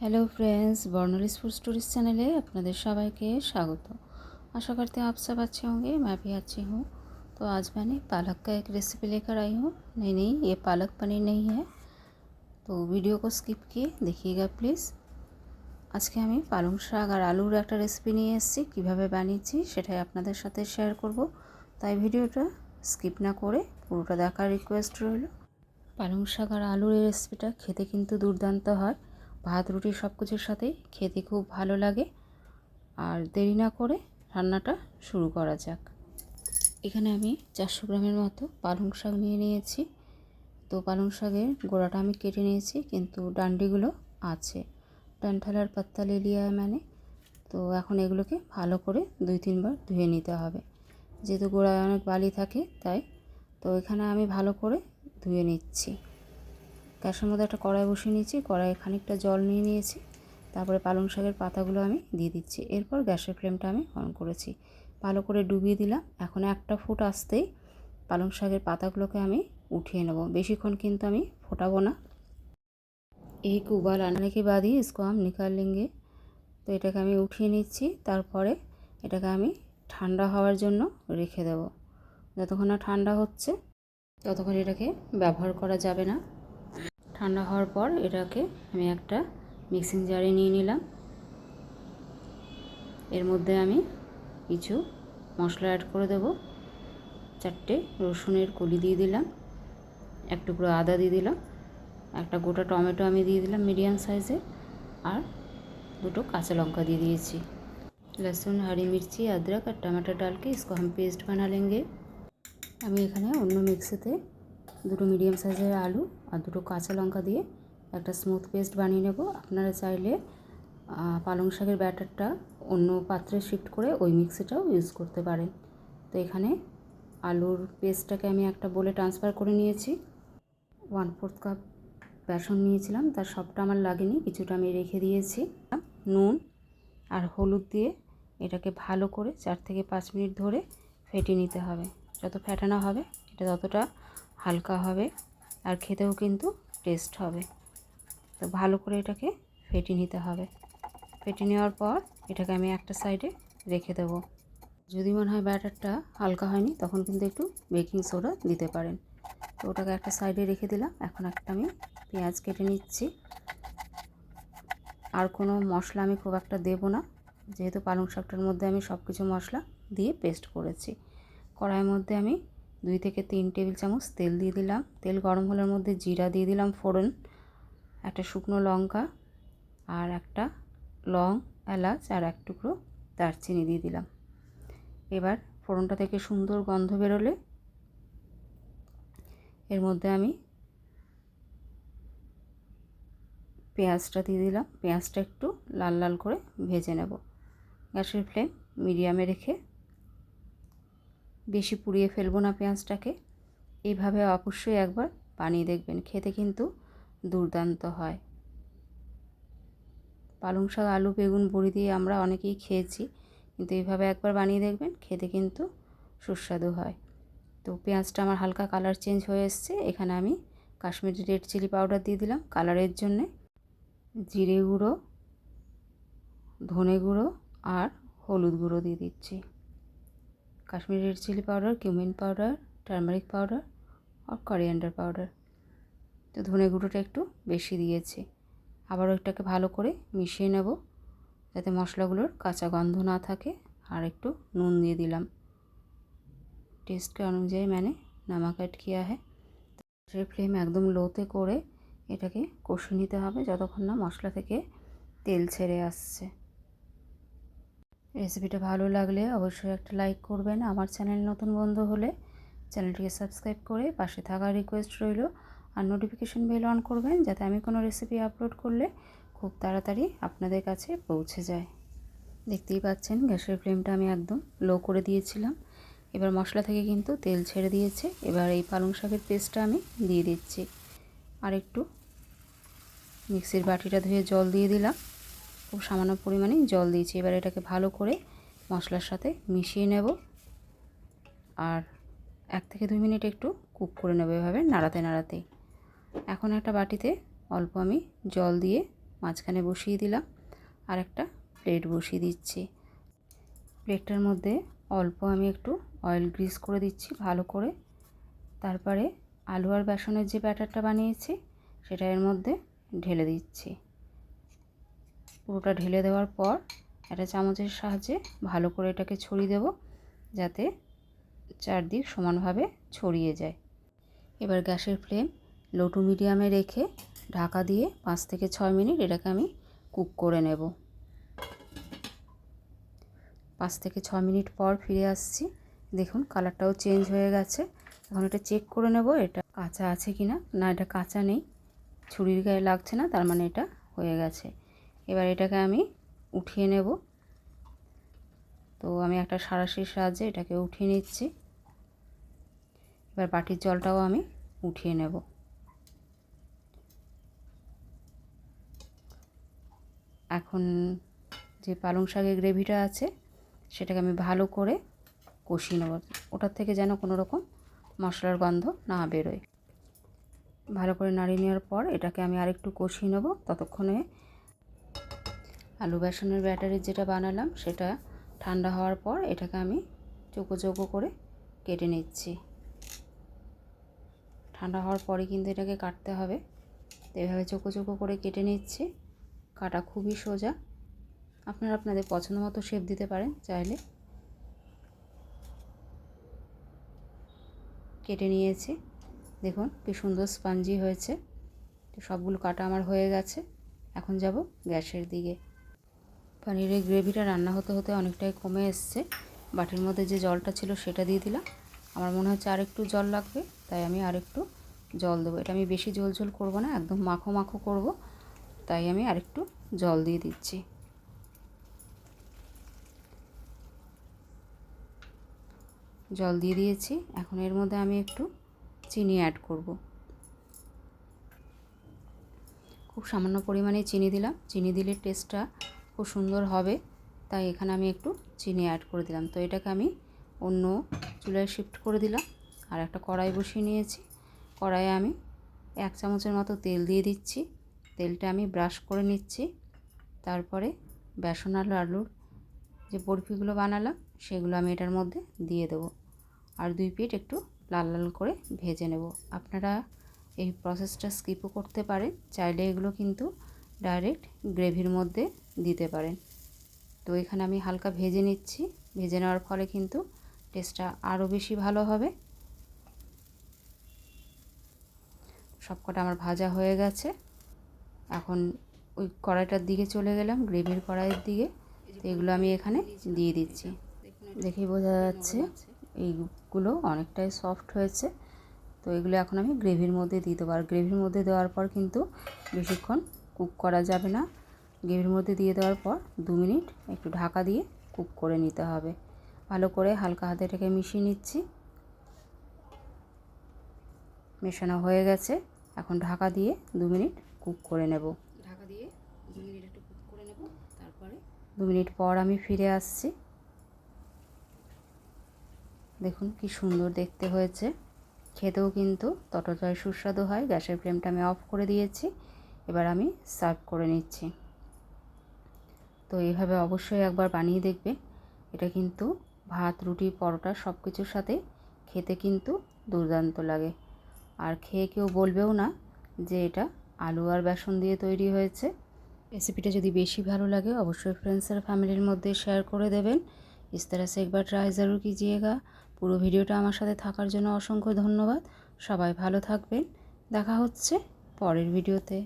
Hello friends बर्नलिस food stories चैनले আপনাদের সবাইকে স্বাগত आशा करते हैं आप सब अच्छे होंगे मैं भी अच्छी हूँ तो आज मैंने पालक का एक रेसिपी लेकर आई हूँ नहीं नहीं ये पालक पनीर नहीं है তো ভিডিও কো স্কিপ কিয়ে দেখিয়েগা প্লিজ আজকে আমি পালং শাক আর আলুর একটা রেসিপি নিয়ে এসেছি কীভাবে বানিয়েছি সেটাই আপনাদের সাথে শেয়ার করব তাই ভিডিওটা স্কিপ না করে পুরোটা দেখার রিকোয়েস্ট রইল পালং শাক আর আলুর এই রেসিপিটা খেতে কিন্তু দুর্দান্ত হয় ভাত, রুটি সব কিছুর সাথেই খেতে খুব ভালো লাগে। আর দেরি না করে রান্নাটা শুরু করা যাক। এখানে আমি চারশো গ্রামের মতো পালং শাক নিয়ে নিয়েছি। তো পালং শাকের গোড়াটা আমি কেটে নিয়েছি, কিন্তু ডান্ডিগুলো আছে। ডান্ঠালার পাত্তা লেলিয়া মানে। তো এখন এগুলোকে ভালো করে দুই, তিনবার ধুয়ে নিতে হবে। যেহেতু গোড়ায় অনেক বালি থাকে, তাই। তো এখানে আমি ভালো করে ধুয়ে নিচ্ছি। গ্যাসের মধ্যে একটা কড়াই বসিয়ে নিয়েছি, কড়াইয়ে খানিকটা জল নিয়ে নিয়েছি। তারপরে পালং শাকের পাতাগুলো আমি দিয়ে দিচ্ছি। এরপর গ্যাসের ফ্লেমটা আমি অন করেছি। ভালো করে ডুবিয়ে দিলাম। এখন একটা ফুট আসতেই পালং শাকের পাতাগুলোকে আমি উঠিয়ে নেব। বেশিক্ষণ কিন্তু আমি ফোটাবো না। এই উবাল আনানে বাদি স্কোয়াম নিকার লিঙ্গে, তো এটাকে আমি উঠিয়ে নিচ্ছি। তারপরে এটাকে আমি ঠান্ডা হওয়ার জন্য রেখে দেব। যতক্ষণ না ঠান্ডা হচ্ছে, ততক্ষণ এটাকে ব্যবহার করা যাবে না। ঠান্ডা হওয়ার পর এটাকে আমি একটা মিক্সিং জারে নিয়ে নিলাম এর মধ্যে আমি কিছু মশলা অ্যাড করে দেব চারটে রসুনের কলি দিয়ে দিলাম এক টুকরো আদা দিয়ে দিলাম একটা গোটা টমেটো আমি দিয়ে দিলাম মিডিয়াম সাইজে আর দুটো কাঁচা লঙ্কা দিয়ে দিয়েছি लहसुन हरी मिर्ची अदरक और टमाटर डाल के इसको हम पेस्ट बना लेंगे আমি এখানে অন্য মিক্সিতে দুটো মিডিয়াম সাইজের আলু আর দুটো কাঁচা লঙ্কা দিয়ে একটা স্মুথ পেস্ট বানিয়ে নেব। আপনারা চাইলে পালং শাকের ব্যাটারটা অন্য পাত্রে শিফট করে ওই মিক্সিটাও ইউজ করতে পারেন। তো এখানে আলুর পেস্টটাকে আমি একটা বলে ট্রান্সফার করে নিয়েছি। ওয়ান ফোর্থ কাপ বেসন নিয়েছিলাম, তার সবটা আমার লাগেনি, কিছুটা আমি রেখে দিয়েছি। নুন আর হলুদ দিয়ে এটাকে ভালো করে চার থেকে পাঁচ মিনিট ধরে ফেটিয়ে নিতে হবে। যত ফেটানো হবে, এটা ততটা হালকা হবে আর খেতেও কিন্তু টেস্ট হবে। তো ভালো করে এটাকে ফেটিয়ে নিতে হবে। ফেটিয়ে নেওয়ার পর এটাকে আমি একটা সাইডে রেখে দেবো। যদি মনে হয় ব্যাটারটা হালকা হয়নি, তখন কিন্তু একটু বেকিং সোডা দিতে পারেন। তো ওটাকে একটা সাইডে রেখে দিলাম। এখন একটা আমি পেঁয়াজ কেটে নিচ্ছি। আর কোনো মশলা আমি খুব একটা দেবো না। যেহেতু পালং শাকটার মধ্যে আমি সব কিছু মশলা দিয়ে পেস্ট করেছি। কড়াইয়ের মধ্যে আমি দুই থেকে তিন টেবিল চামচ তেল দিয়ে দিলাম। তেল গরম হলের মধ্যে জিরা দিয়ে দিলাম ফোড়ন, একটা শুকনো লঙ্কা আর একটা লং, এলাচ আর এক টুকরো দারচিনি দিয়ে দিলাম। এবার ফোড়নটা থেকে সুন্দর গন্ধ বেরোলে এর মধ্যে আমি পেঁয়াজটা দিয়ে দিলাম। পেঁয়াজটা একটু লাল লাল করে ভেজে নেব। গ্যাসের ফ্লেম মিডিয়ামে রেখে বেশি পুড়িয়ে ফেলব না পেঁয়াজটাকে। এইভাবে অবশ্যই একবার বানিয়ে দেখবেন, খেতে কিন্তু দুর্দান্ত হয়। পালং শাক, আলু, বেগুন, বড়ি দিয়ে আমরা অনেকেই খেয়েছি, কিন্তু এইভাবে একবার বানিয়ে দেখবেন, খেতে কিন্তু সুস্বাদু হয়। তো পেঁয়াজটা আমার হালকা কালার চেঞ্জ হয়ে এসছে, এখানে আমি কাশ্মীরি রেড চিলি পাউডার দিয়ে দিলাম। কালারের জন্যে জিরে গুঁড়ো, ধনে গুঁড়ো আর হলুদ গুঁড়ো দিয়ে দিচ্ছি। Kashmiri red chilli powder, cumin powder, turmeric powder আর করিয়ান্ডার পাউডার। তো ধনে গুঁড়োটা একটু বেশি দিয়েছি। আবারও ওইটাকে ভালো করে মিশিয়ে নেব যাতে মশলাগুলোর কাঁচা গন্ধ না থাকে আর একটু নুন দিয়ে দিলাম। টেস্টকে অনুযায়ী মানে নামাক অ্যাড হ্যাঁ গ্যাসের ফ্লেম একদম লোতে করে এটাকে কষিয়ে নিতে হবে যতক্ষণ না মশলা থেকে তেল ছেড়ে আসছে। রেসিপিটা ভালো লাগলে অবশ্যই একটা লাইক করবেন। আমার চ্যানেল নতুন বন্ধু হলে চ্যানেলটিকে সাবস্ক্রাইব করে পাশে থাকার রিকোয়েস্ট রইল আর নোটিফিকেশন বেল অন করবেন যাতে আমি কোনো রেসিপি আপলোড করলে খুব তাড়াতাড়ি আপনাদের কাছে পৌঁছে যায়। দেখতেই পাচ্ছেন গ্যাসের ফ্লেমটা আমি একদম লো করে দিয়েছিলাম। এবার মশলা থেকে কিন্তু তেল ছেড়ে দিয়েছে। এবার এই পালং শাকের পেস্টটা আমি দিয়ে দিচ্ছি। আর একটু মিক্সির বাটিটা ধুয়ে জল দিয়ে দিলাম। খুব সামান্য পরিমাণে জল দিয়েছি। এবার এটাকে ভালো করে মশলার সাথে মিশিয়ে নেব। আর এক থেকে দুই মিনিট একটু কুক করে নেব এভাবে, নাড়াতে নাড়াতে। এখন একটা বাটিতে অল্প আমি জল দিয়ে মাঝখানে বসিয়ে দিলাম আর একটা প্লেট বসিয়ে দিচ্ছি। প্লেটটার মধ্যে অল্প আমি একটু অয়েল গ্রিস করে দিচ্ছি ভালো করে। তারপরে আলু আর বেসনের যে ব্যাটারটা বানিয়েছি, সেটা এর মধ্যে ঢেলে দিচ্ছি। পুরোটা ঢেলে দেওয়ার পর একটা চামচের সাহায্যে ভালো করে এটাকে ছড়িয়ে দেব, যাতে চারদিক সমানভাবে ছড়িয়ে যায়। এবার গ্যাসের ফ্লেম লো টু মিডিয়ামে রেখে ঢাকা দিয়ে পাঁচ থেকে ছয় মিনিট এটাকে আমি কুক করে নেব। পাঁচ থেকে ছ মিনিট পর ফিরে আসছি। দেখুন, কালারটাও চেঞ্জ হয়ে গেছে। এখন এটা চেক করে নেব এটা কাঁচা আছে কি না না, এটা কাঁচা নেই। ছুরির গায়ে লাগছে না, তার মানে এটা হয়ে গেছে। এবার এটাকে আমি উঠিয়ে নেব। তো আমি একটা সারাশির সাহায্যে এটাকে উঠিয়ে নিচ্ছি। এবার বাটির জলটাও আমি উঠিয়ে নেব। এখন যে পালং শাকের গ্রেভিটা আছে, সেটাকে আমি ভালো করে কষিয়ে নেব। ওটার থেকে যেন কোনো রকম মশলার গন্ধ না বেরোয়। ভালো করে নাড়িয়ে নেওয়ার পর এটাকে আমি আরেকটু কষিয়ে নেব। ততক্ষণে আলু বেসনের ব্যাটারি যেটা বানালাম, সেটা ঠান্ডা হওয়ার পর এটাকে আমি চোখো চোখো করে কেটে নিচ্ছি। ঠান্ডা হওয়ার পরে কিন্তু এটাকে কাটতে হবে। তো এভাবে চোখো চোখো করে কেটে নিচ্ছি। কাটা খুবই সোজা। আপনারা আপনাদের পছন্দ মতো শেপ দিতে পারেন চাইলে। কেটে নিয়েছি। দেখুন কি সুন্দর স্পঞ্জি হয়েছে। সবগুলো কাটা আমার হয়ে গেছে। এখন যাব গ্যাসের দিকে। পনিরের গ্রেভিটা রান্না হতে হতে অনেকটাই কমে এসছে। বাটির মধ্যে যে জলটা ছিল সেটা দিয়ে দিলাম। আমার মনে হচ্ছে আরেকটু জল লাগবে, তাই আমি আরেকটু জল দেবো। এটা আমি বেশি ঝোল ঝোল করব না, একদম মাখো মাখো করব, তাই আমি আরেকটু জল দিয়ে দিচ্ছি। জল দিয়ে দিয়েছি। এখন এর মধ্যে আমি একটু চিনি অ্যাড করব। খুব সামান্য পরিমাণে চিনি দিলাম। চিনি দিলে টেস্টটা খুব সুন্দর হবে। তাই এখানে আমি একটু চিনি অ্যাড করে দিলাম। তো এটাকে আমি অন্য চুলায় শিফট করে দিলাম আর একটা কড়াই বসিয়ে নিয়েছি। কড়াইয়ে আমি এক চামচের মতো তেল দিয়ে দিচ্ছি। তেলটা আমি ব্রাশ করে নিচ্ছি। তারপরে বেসন আলু আলুর যে বরফিগুলো বানালাম, সেগুলো আমি এটার মধ্যে দিয়ে দেবো। আর দুই পিঠ একটু লাল লাল করে ভেজে নেব। আপনারা এই প্রসেসটা স্কিপও করতে পারেন। চাইলে এগুলো কিন্তু ডাইরেক্ট গ্রেভির মধ্যে দিতে পারেন। তো এখানে আমি হালকা ভেজে নিচ্ছি। ভেজে নেওয়ার ফলে কিন্তু টেস্টটা আরও বেশি ভালো হবে। সবকটা আমার ভাজা হয়ে গেছে। এখন ওই কড়াইটার দিকে চলে গেলাম, গ্রেভির কড়াইয়ের দিকে। তো এগুলো আমি এখানে দিয়ে দিচ্ছি। দেখেই বোঝা যাচ্ছে এইগুলো অনেকটাই সফট হয়েছে। তো এগুলো এখন আমি গ্রেভির মধ্যে দিয়ে দেবো গ্রেভির মধ্যে দেওয়ার পর কিন্তু বেশিক্ষণ কুক করা যাবে না। গ্রেভির মধ্যে দিয়ে দেওয়ার পর দু মিনিট একটু ঢাকা দিয়ে কুক করে নিতে হবে। ভালো করে হালকা হাতে এটাকে মিশিয়ে নিচ্ছি। মেশানো হয়ে গেছে। এখন ঢাকা দিয়ে দু মিনিট কুক করে নেব। ঢাকা দিয়ে দু মিনিট একটু কুক করে নেব তারপরে দু মিনিট পর আমি ফিরে আসছি। দেখুন কি সুন্দর দেখতে হয়েছে। খেতেও কিন্তু ততটাই সুস্বাদু হয়। গ্যাসের ফ্লেমটা আমি অফ করে দিয়েছি। এবার আমি সার্ভ করে নিচ্ছি। তো এইভাবে অবশ্যই একবার বানিয়ে দেখবে। এটা কিন্তু ভাত, রুটি, পরোটা সব কিছুর সাথে খেতে কিন্তু দুর্দান্ত লাগে। আর খেয়ে কেউ বলবেও না যে এটা আলু আর বেসন দিয়ে তৈরি হয়েছে। রেসিপিটা যদি বেশি ভালো লাগে অবশ্যই ফ্রেন্ডস আর ফ্যামিলির মধ্যে শেয়ার করে দেবেন। ইস তারা সে একবার ট্রাই জারুর কিজিয়েগা পুরো ভিডিওটা আমার সাথে থাকার জন্য অসংখ্য ধন্যবাদ। সবাই ভালো থাকবেন। দেখা হচ্ছে পরের ভিডিওতে।